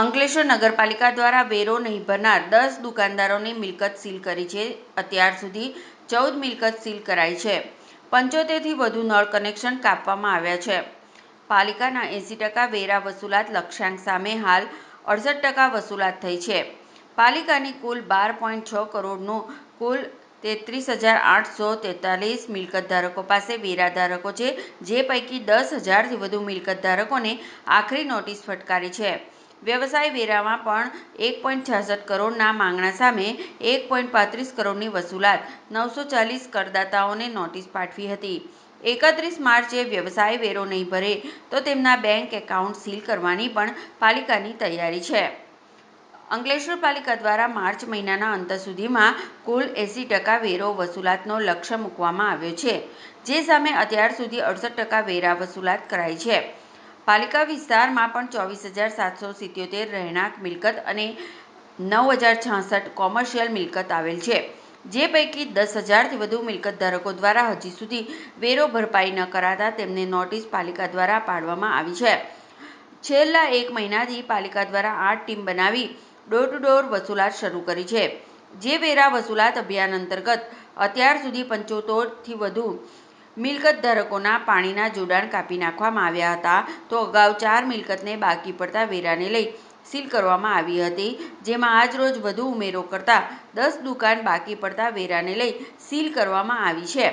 અંકલેશ્વર નગરપાલિકા દ્વારા વેરો નહીં ભરનાર દસ દુકાનદારોની મિલકત સીલ કરી છે. અત્યાર સુધી ચૌદ મિલકત સીલ કરાઈ છે. પંચોતેરથી વધુ નળ કનેક્શન કાપવામાં આવ્યા છે. પાલિકાના એંસી ટકા વેરા વસૂલાત લક્ષ્યાંક સામે હાલ અડસઠ ટકા વસૂલાત થઈ છે. પાલિકાની કુલ બાર પોઈન્ટ છ કરોડનું કુલ તેત્રીસ હજાર આઠસો તેતાલીસ મિલકત ધારકો પાસે વેરા ધારકો છે, જે પૈકી દસ હજારથી વધુ મિલકત ધારકોને આખરી નોટિસ ફટકારી છે. વ્યવસાય વેરામાં પણ એક પોઈન્ટ છાસઠ કરોડના માંગણા સામે એક પોઈન્ટ પાંત્રીસ કરોડની વસૂલાત નવસો ચાલીસ કરદાતાઓને નોટિસ પાઠવી હતી. એકત્રીસ માર્ચે વ્યવસાય વેરો નહીં ભરે તો તેમના બેંક એકાઉન્ટ સીલ કરવાની પણ પાલિકાની તૈયારી છે. અંકલેશ્વર પાલિકા દ્વારા માર્ચ મહિનાના અંત સુધીમાં કુલ એંસી ટકા વેરો વસૂલાતનો લક્ષ્ય મૂકવામાં આવ્યો છે, જે સામે અત્યાર સુધી અડસઠ ટકા વેરા વસૂલાત કરાઈ છે. પાલિકા વિસ્તારમાં પણ ચોવીસ હજાર સાતસો સિત્યોતેર રહેણાંક મિલકત અને નવ હજાર છાસઠ કોમર્શિયલ મિલકત આવેલ છે, જે પૈકી દસ હજારથી વધુ મિલકત ધારકો દ્વારા હજી સુધી વેરો ભરપાઈ ન કરાતા તેમને નોટિસ પાલિકા દ્વારા પાડવામાં આવી છે. છેલ્લા એક મહિનાથી પાલિકા દ્વારા આઠ ટીમ બનાવી ડોર ટુ ડોર વસૂલાત શરૂ કરી છે, જે વેરા વસૂલાત અભિયાન અંતર્ગત અત્યાર સુધી પંચોતેરથી વધુ મિલકત ધારકોના પાણીના જોડાણ કાપી નાખવામાં આવ્યા હતા તો અગાઉ ચાર મિલકતને બાકી પડતા વેરાને લઈ સીલ કરવામાં આવી હતી, જેમાં આજરોજ વધુ ઉમેરો કરતા દસ દુકાન બાકી પડતા વેરાને લઈ સીલ કરવામાં આવી છે.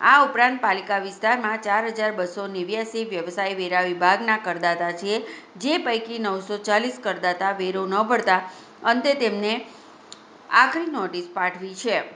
આ ઉપરાંત પાલિકા વિસ્તારમાં ચાર હજાર બસો નેવ્યાસી વ્યવસાય વેરા વિભાગના કરદાતા છે, જે પૈકી નવસો ચાલીસ કરદાતા વેરો ન ભરતા અંતે તેમને આખરી નોટિસ પાઠવી છે.